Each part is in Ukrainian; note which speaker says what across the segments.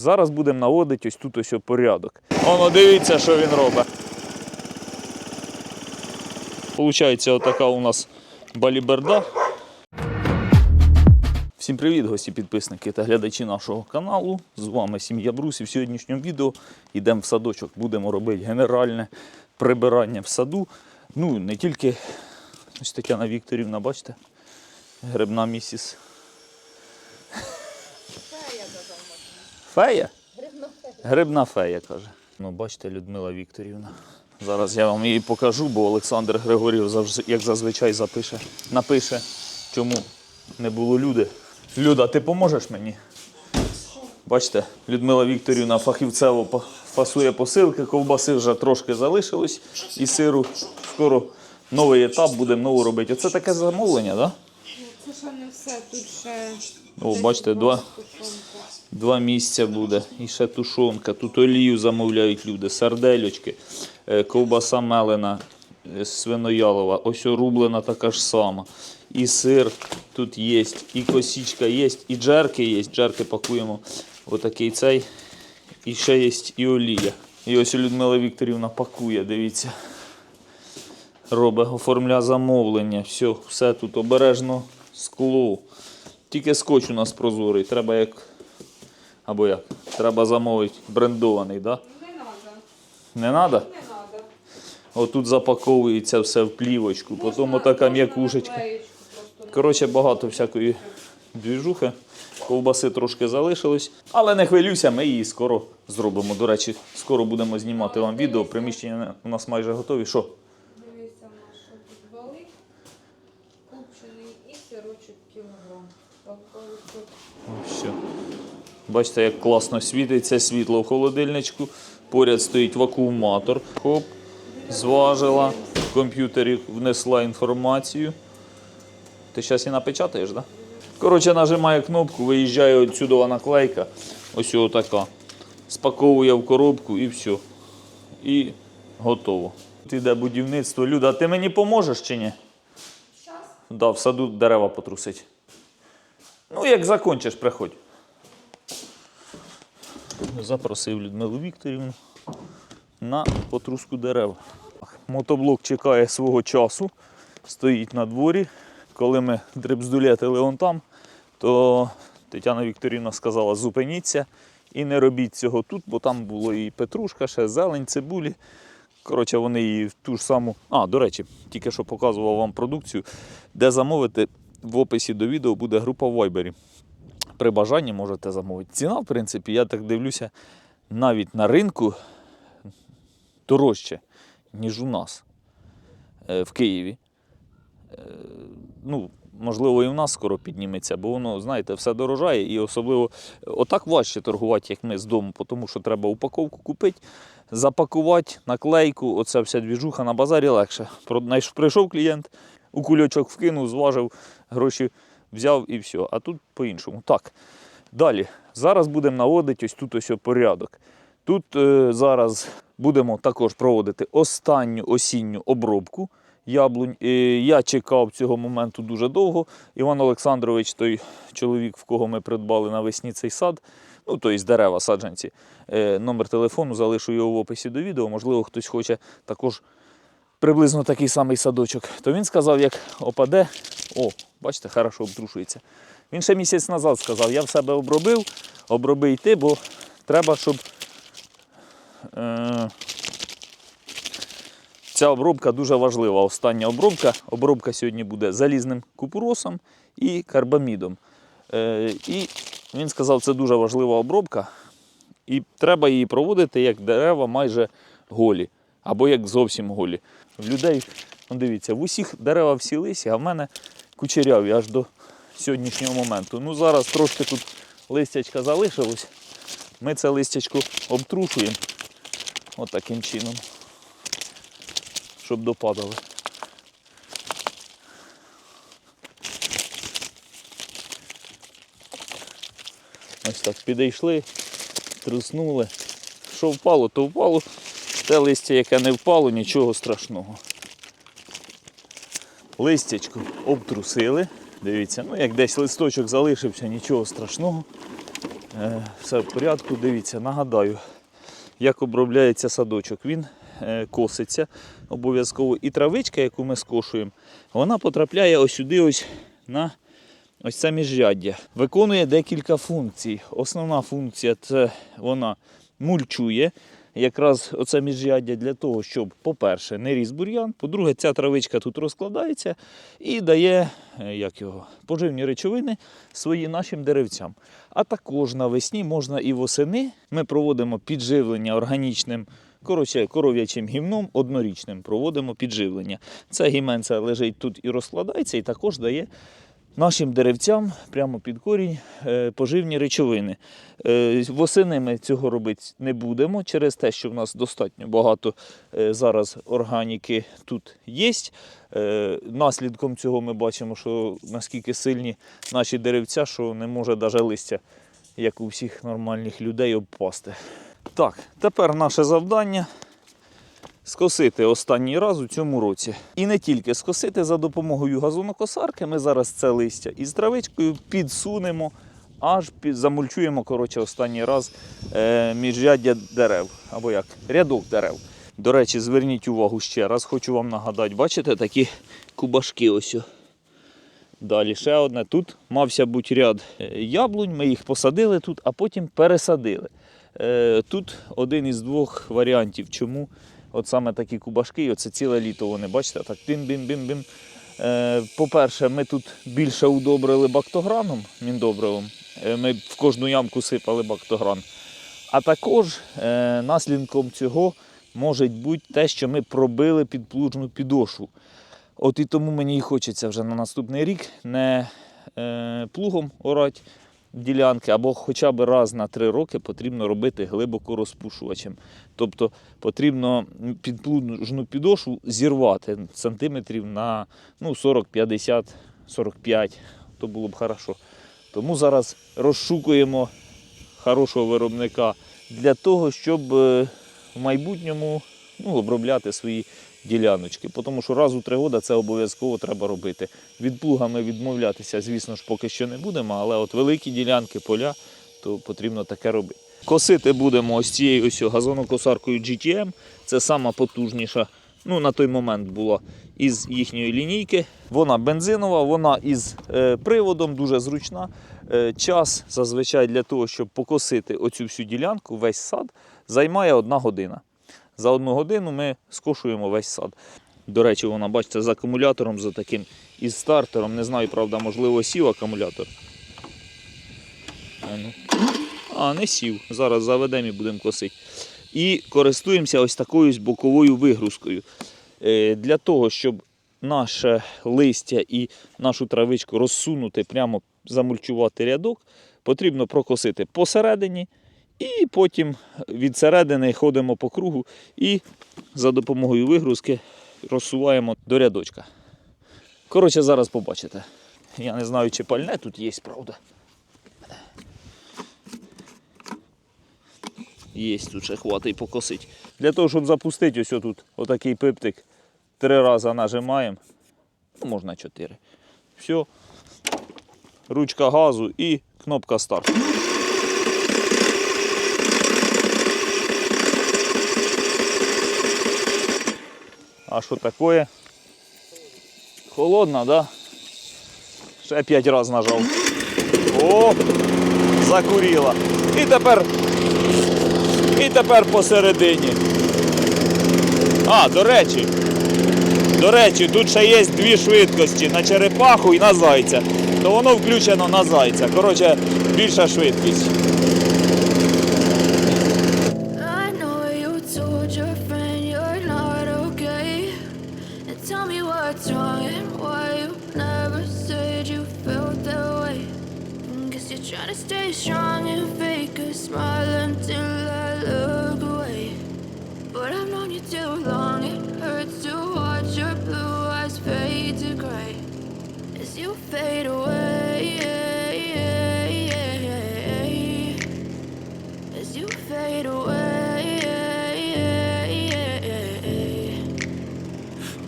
Speaker 1: Зараз будемо наводити ось тут ось порядок. Воно дивіться, що він робить. Получається, отака у нас баліберда. Всім привіт, гості, підписники та глядачі нашого каналу. З вами сім'я Брусів. В сьогоднішньому відео йдемо в садочок, будемо робити генеральне прибирання в саду. Ну, не тільки ось Тетяна Вікторівна, бачите, грибна місіс. Фея? Грибна фея, каже. Ну, бачите, Людмила Вікторівна. Зараз я вам її покажу, бо Олександр Григорів, як зазвичай, запише, напише, чому не було люди. Люда, ти поможеш мені? Бачите, Людмила Вікторівна фахівцево фасує посилки, ковбаси вже трошки залишилось і сиру. Скоро новий етап будемо нову робити. Оце таке замовлення, так? Да?
Speaker 2: Це ще не все, тут ще.
Speaker 1: О, бачите, два. Два місця буде. І ще тушонка. Тут олію замовляють люди, сардельочки, е, ковбаса мелена, е, свиноялова, ось рублена така ж сама. І сир тут є, і косічка є, і джерки є. Джерки пакуємо отакий цей. І ще є і олія. І ось Людмила Вікторівна пакує, дивіться. Робить, оформля замовлення. Все, все тут обережно скло. Тільки скотч у нас прозорий. Треба як. Або як? Треба замовити брендований, так? Да?
Speaker 2: Не треба.
Speaker 1: Не треба? Отут запаковується все в плівочку, потім отака м'якушечка. Коротше, багато всякої двіжухи. Ковбаси трошки залишилось. Але не хвилюйся, ми її скоро зробимо. До речі, скоро будемо знімати вам відео. Приміщення у нас майже готові. Що?
Speaker 2: Дивися, Маша, тут балик, купчений і сирочок кілограм.
Speaker 1: Все. Бачите, як класно світиться світло в холодильничку. Поряд стоїть вакууматор. Хоп, зважила. В комп'ютері внесла інформацію. Ти зараз і напечатаєш, так? Да? Коротше, нажимає кнопку, виїжджає отсюдова наклейка. Ось така. Спаковує в коробку і все. І готово. Тут йде будівництво. Люда, ти мені поможеш чи ні?
Speaker 2: Щас.
Speaker 1: Да, в саду дерева потрусить. Ну, як закончиш, приходь. Запросив Людмилу Вікторівну на потруску дерев. Мотоблок чекає свого часу, стоїть на дворі. Коли ми дребздулетили он там, то Тетяна Вікторівна сказала, зупиніться і не робіть цього тут, бо там було і петрушка, ще зелень, цибулі. Коротше, вони її в ту ж саму. А, до речі, тільки що показував вам продукцію, де замовити в описі до відео буде група в Viber. При бажанні можете замовити. Ціна, в принципі, я так дивлюся, навіть на ринку дорожче, ніж у нас е, в Києві. Е, Ну, можливо, і в нас скоро підніметься, бо воно, знаєте, все дорожає, і особливо отак важче торгувати, як ми з дому, тому що треба упаковку купити, запакувати, наклейку, оця вся двіжуха на базарі легше. Прийшов клієнт, у кульочок вкинув, зважив, гроші взяв і все. А тут по-іншому. Так, далі. Зараз будемо наводити ось тут ось порядок. Тут е, зараз будемо також проводити останню осінню обробку яблунь. Е, я чекав цього моменту дуже довго. Іван Олександрович, той чоловік, в кого ми придбали навесні цей сад, ну тобто дерева, саджанці. Е, номер телефону залишу його в описі до відео. Можливо, хтось хоче також приблизно такий самий садочок. То він сказав, як опаде. О, бачите, хорошо обтрушується. Він ще місяць назад сказав, я в себе обробив, оброби йти, бо треба, щоб е, ця обробка дуже важлива. Остання обробка. Обробка сьогодні буде залізним купуросом і карбамідом. Е, і він сказав, це дуже важлива обробка. І треба її проводити як дерева майже голі. Або як зовсім голі. В людей, ну дивіться, в усіх дерева всі лисі, а в мене кучеряві аж до сьогоднішнього моменту. Ну зараз трошки тут листячка залишилось. Ми це листячко обтрушуємо отаким чином, щоб допадали. Ось так підійшли, труснули. Що впало, то впало. Те листя, яке не впало, нічого страшного. Листячко обтрусили. Дивіться, ну як десь листочок залишився, нічого страшного. Е, Все в порядку, дивіться, нагадаю, як обробляється садочок. Він е, коситься обов'язково. І травичка, яку ми скошуємо, вона потрапляє ось сюди, ось на ось це міжряддя. Виконує декілька функцій. Основна функція це вона мульчує. Якраз оце міжряддя для того, щоб, по-перше, не ріс бур'ян, по-друге, ця травичка тут розкладається і дає е, як його, поживні речовини свої нашим деревцям. А також навесні можна і восени. Ми проводимо підживлення органічним коротше, коров'ячим гімном однорічним проводимо підживлення. Це гіменця лежить тут і розкладається, і також дає нашим деревцям прямо під корінь е, поживні речовини. Е, Восени ми цього робити не будемо через те, що в нас достатньо багато е, зараз органіки тут є. Наслідком цього ми бачимо, що наскільки сильні наші деревця, що не може навіть листя, як у всіх нормальних людей, обпасти. Так, тепер наше завдання скосити останній раз у цьому році. І не тільки скосити за допомогою газонокосарки. Ми зараз це листя із травичкою підсунемо, аж під, замульчуємо коротше, останній раз е, міжряддя дерев, або як, рядок дерев. До речі, зверніть увагу ще раз, хочу вам нагадати, бачите такі кубашки ось. Далі ще одне. Тут мався бути ряд е, яблунь, ми їх посадили тут, а потім пересадили. Е, Тут один із двох варіантів, чому от саме такі кубашки, оце ціле літо вони, бачите, так бім-бім-бім-бім. Е, По-перше, ми тут більше удобрили бактограном, міндобривом. Е, Ми в кожну ямку сипали бактогран. А також е, наслідком цього може бути те, що ми пробили підплужну підошву. От і тому мені і хочеться вже на наступний рік не плугом орати ділянки, або хоча б раз на три роки потрібно робити глибоко розпушувачем. Тобто потрібно підплужну підошву зірвати сантиметрів на ну, 40, 50, 45, то було б хорошо. Тому зараз розшукуємо хорошого виробника для того, щоб е, в майбутньому ну, обробляти свої діляночки. Тому що раз у три роки це обов'язково треба робити. Від плуга ми відмовлятися, звісно ж, поки що не будемо, але от великі ділянки, поля, то потрібно таке робити. Косити будемо ось цією ось газонокосаркою GTM. Це сама потужніша. Ну, на той момент була із їхньої лінійки. Вона бензинова, вона із е, приводом, дуже зручна. Е, час зазвичай для того, щоб покосити оцю всю ділянку, весь сад, займає одна година. За одну годину ми скошуємо весь сад. До речі, вона, бачите, з акумулятором, за таким із стартером. Не знаю, правда, можливо, сів акумулятор. А, ну. не сів. Зараз заведемо і будемо косити. І користуємося ось такою боковою вигрузкою. Е, Для того, щоб наше листя і нашу травичку розсунути, прямо замульчувати рядок, потрібно прокосити посередині. І потім від середини ходимо по кругу і за допомогою вигрузки розсуваємо до рядочка. Коротше, зараз побачите. Я не знаю, чи пальне тут є, правда. Є тут ще хватить покосить. Для того, щоб запустити ось тут отакий пиптик, три рази нажимаємо. Ну, можна чотири. Все. Ручка газу і кнопка старт. А що таке? Холодно, да? Ще п'ять разів нажав. О, закурила. І тепер. І тепер посередині. А, до речі. До речі, тут ще є дві швидкості на черепаху і на зайця. То воно включено на зайця. Коротше, більша швидкість.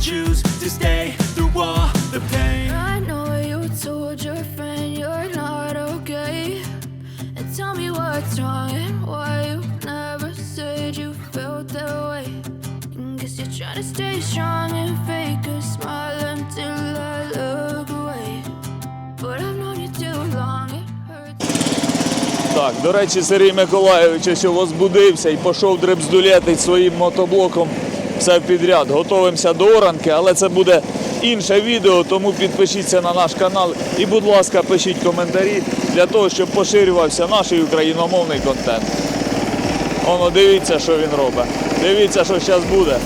Speaker 3: choose to stay through all the pain.
Speaker 4: I know you told your friend you're not okay. And tell me what's wrong and why you never said you felt that way. And guess you're trying to stay strong and fake a smile until I look away. But I've known you too long, it.
Speaker 1: Так, до речі, Сергій Миколайович, що возбудився і пішов дребздулетить своїм мотоблоком все підряд. Готовимося до оранки, але це буде інше відео, тому підпишіться на наш канал і, будь ласка, пишіть коментарі для того, щоб поширювався наш україномовний контент. Воно дивіться, що він робить. Дивіться, що зараз буде.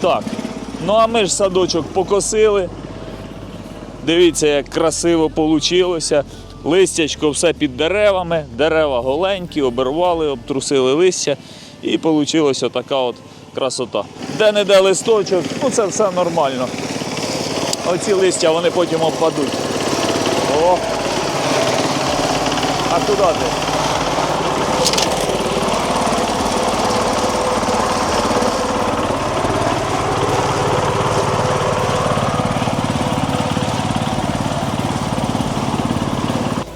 Speaker 1: Так, ну а ми ж садочок покосили. Дивіться, як красиво вийшло. Листячко все під деревами, дерева голенькі, обірвали, обтрусили листя і вийшла така от красота. Де-не-де листочок, ну це все нормально. Оці листя вони потім обпадуть. О! А куди ти?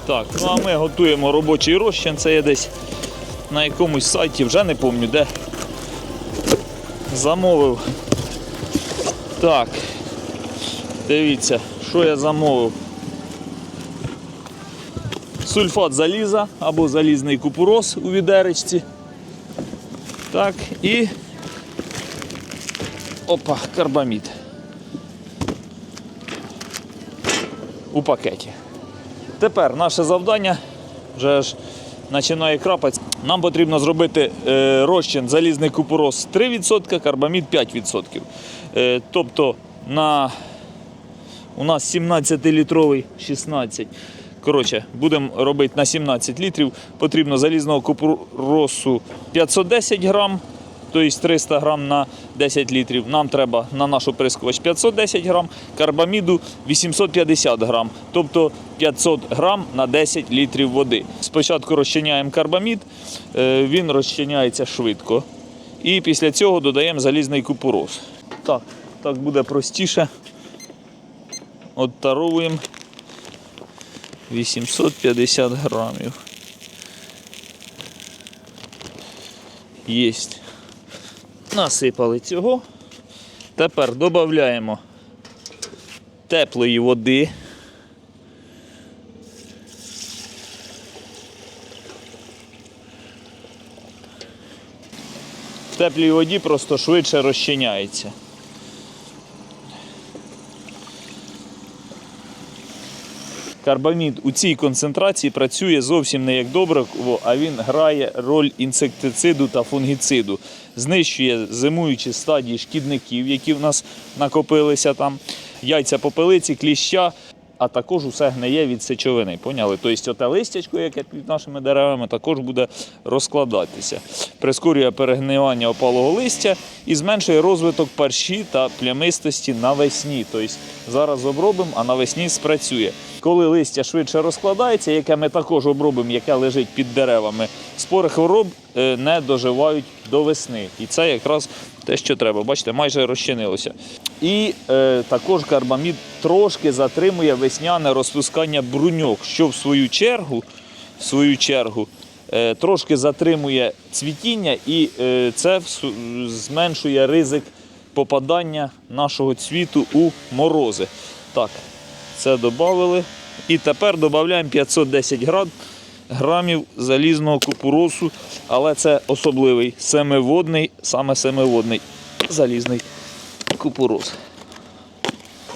Speaker 1: Так, ну а ми готуємо робочий розчин. Це я десь на якомусь сайті, вже не пам'ятаю де. Замовив. Так. Дивіться, що я замовив. Сульфат заліза або залізний купурос у відеречці. Так, і опа, карбамід. У пакеті. Тепер наше завдання вже ж починає крапати. Нам потрібно зробити е, розчин залізний купорос 3%, карбамід 5%. Е, тобто на, у нас 17-літровий 16. Коротше, будемо робити на 17 літрів. Потрібно залізного купоросу 510 грам, тобто 300 грам на 10 літрів. Нам треба на наш оприскувач 510 грам, карбаміду 850 грам, тобто 500 грам на 10 літрів води. Спочатку розчиняємо карбамід, е, він розчиняється швидко. І після цього додаємо залізний купорос. Так, так буде простіше. Оттаровуємо 850 грамів. Єсть. Насипали цього. Тепер додаємо теплої води. В теплій воді просто швидше розчиняється. Карбамід у цій концентрації працює зовсім не як добриво, а він грає роль інсектициду та фунгіциду. Знищує зимуючі стадії шкідників, які в нас накопилися там, яйця попелиці, кліща, а також усе гниє від сечовини. Поняли? Тобто оте листячко, яке під нашими деревами, також буде розкладатися. Прискорює перегнивання опалого листя і зменшує розвиток парші та плямистості навесні. Тобто зараз обробимо, а навесні спрацює. Коли листя швидше розкладається, яке ми також обробимо, яке лежить під деревами, спори хвороб е, не доживають до весни. І це якраз те, що треба. Бачите, майже розчинилося. І е, також карбамід трошки затримує весняне розпускання бруньок, що в свою чергу, в свою чергу е, трошки затримує цвітіння, і е, це зменшує ризик попадання нашого цвіту у морози. Так, це додали. І тепер додаємо 510 грам, грамів залізного купуросу, але це особливий семиводний, саме семиводний залізний купурос.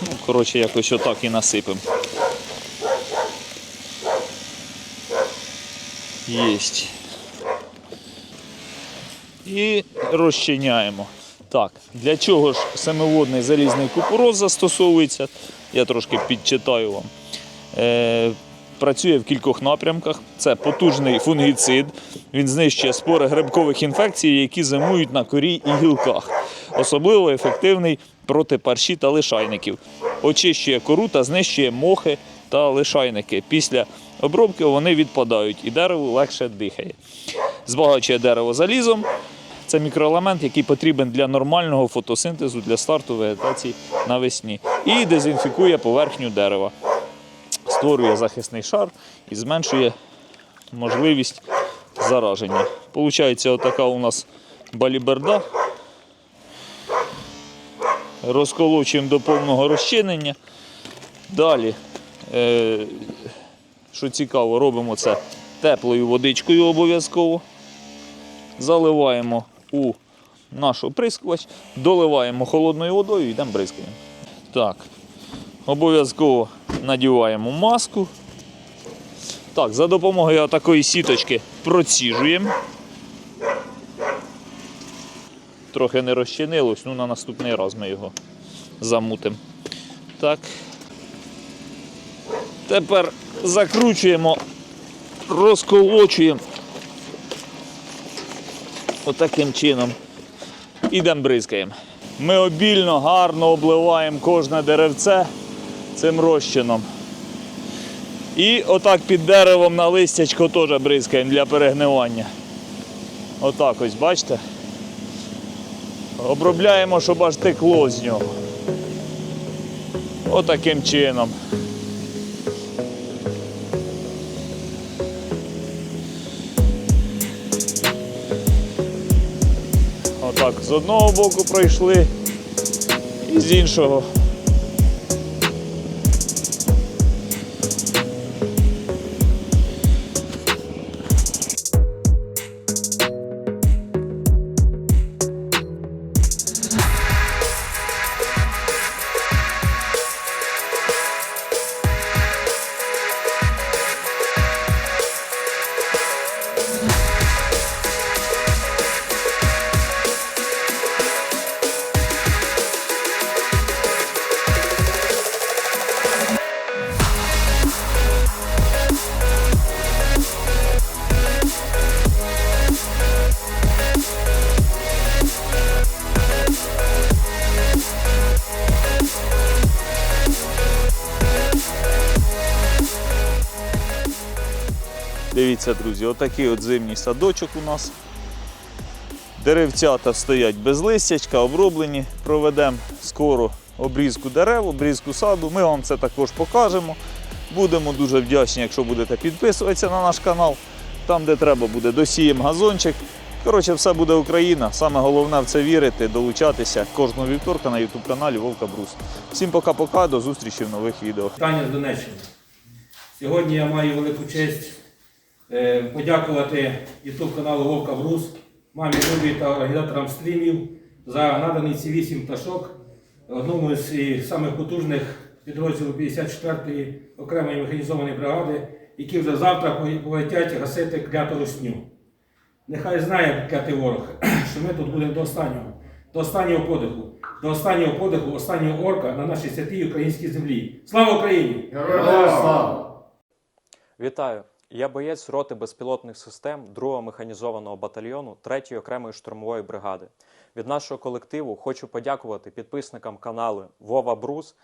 Speaker 1: Ну, коротше, якось отак і насипемо. Єсть. І розчиняємо. Так, для чого ж семиводний залізний купороз застосовується? Я трошки підчитаю вам. Е, працює в кількох напрямках. Це потужний фунгіцид. Він знищує спори грибкових інфекцій, які зимують на корі і гілках. Особливо ефективний проти парші та лишайників. Очищує кору та знищує мохи та лишайники. Після обробки вони відпадають і дерево легше дихає. Збагачує дерево залізом. Це мікроелемент, який потрібен для нормального фотосинтезу для старту вегетації навесні. І дезінфікує поверхню дерева створює захисний шар і зменшує можливість зараження. Получається, отака у нас баліберда. Розколочуємо до повного розчинення. Далі, е, що цікаво, робимо це теплою водичкою обов'язково. Заливаємо у наш оприскувач, доливаємо холодною водою і йдемо бризкаємо. Так, Обов'язково надіваємо маску. Так, за допомогою такої сіточки проціжуємо. Трохи не розчинилось, ну на наступний раз ми його замутимо. Так. Тепер закручуємо, розколочуємо. Отаким чином. Ідемо бризкаємо. Ми обільно, гарно обливаємо кожне деревце цим розчином. І отак під деревом на листячко теж бризкаємо для перегнивання. Отак ось, бачите? Обробляємо, щоб аж текло з нього. Отаким чином. Отак з одного боку пройшли і з іншого. Друзі, отакий от зимній садочок у нас. Деревцята стоять без листячка, оброблені. Проведемо скоро обрізку дерев, обрізку саду. Ми вам це також покажемо. Будемо дуже вдячні, якщо будете підписуватися на наш канал. Там, де треба буде, досіємо газончик. Коротше, все буде Україна. Саме головне в це вірити, долучатися кожного вівторка на YouTube каналі Вовка Брус. Всім пока-пока, до зустрічі в нових відео.
Speaker 5: Таня з Донеччини. Сьогодні я маю велику честь подякувати YouTube каналу Вовка Брус, мамі Любі та організаторам стрімів за надані ці вісім пташок, одному з самих потужних підрозділу 54-ї окремої механізованої бригади, які вже завтра полетять гасити кляту русню. Нехай знає клятий ворог, що ми тут будемо до останнього, до останнього подиху, до останнього подиху, останнього орка на нашій святій українській землі. Слава Україні!
Speaker 6: Вітаю! Я боєць роти безпілотних систем 2-го механізованого батальйону 3-ї окремої штурмової бригади. Від нашого колективу хочу подякувати підписникам каналу Вова Брус,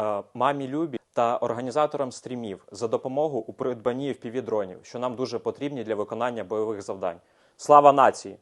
Speaker 6: е, мамі Любі та організаторам стрімів за допомогу у придбанні FPV-дронів, що нам дуже потрібні для виконання бойових завдань. Слава нації!